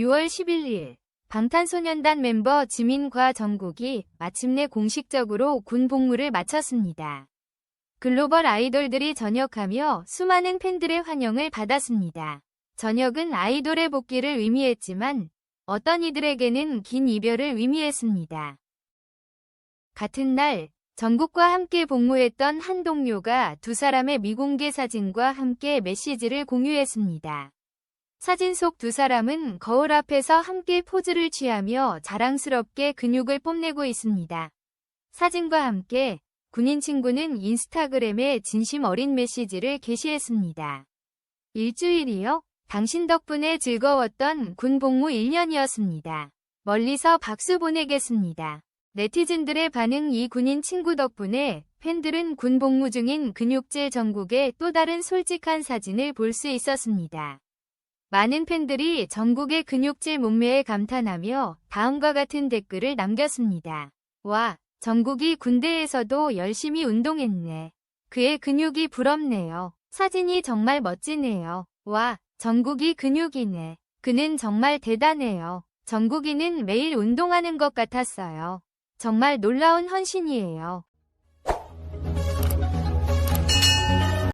6월 11일 방탄소년단 멤버 지민과 정국이 마침내 공식적으로 군 복무를 마쳤습니다. 글로벌 아이돌들이 전역하며 수많은 팬들의 환영을 받았습니다. 전역은 아이돌의 복귀를 의미했지만 어떤 이들에게는 긴 이별을 의미했습니다. 같은 날 정국과 함께 복무했던 한 동료가 두 사람의 미공개 사진과 함께 메시지를 공유했습니다. 사진 속 두 사람은 거울 앞에서 함께 포즈를 취하며 자랑스럽게 근육을 뽐내고 있습니다. 사진과 함께 군인 친구는 인스타그램에 진심 어린 메시지를 게시했습니다. 일주일이요? 당신 덕분에 즐거웠던 군 복무 1년이었습니다. 멀리서 박수 보내겠습니다. 네티즌들의 반응 이 군인 친구 덕분에 팬들은 군 복무 중인 근육질 전국의 또 다른 솔직한 사진을 볼 수 있었습니다. 많은 팬들이 전국의 근육질 몸매에 감탄하며 다음과 같은 댓글을 남겼습니다. 와, 전국이 군대에서도 열심히 운동했네. 그의 근육이 부럽네요. 사진이 정말 멋지네요. 와, 전국이 근육이네. 그는 정말 대단해요. 전국이는 매일 운동하는 것 같았어요. 정말 놀라운 헌신이에요.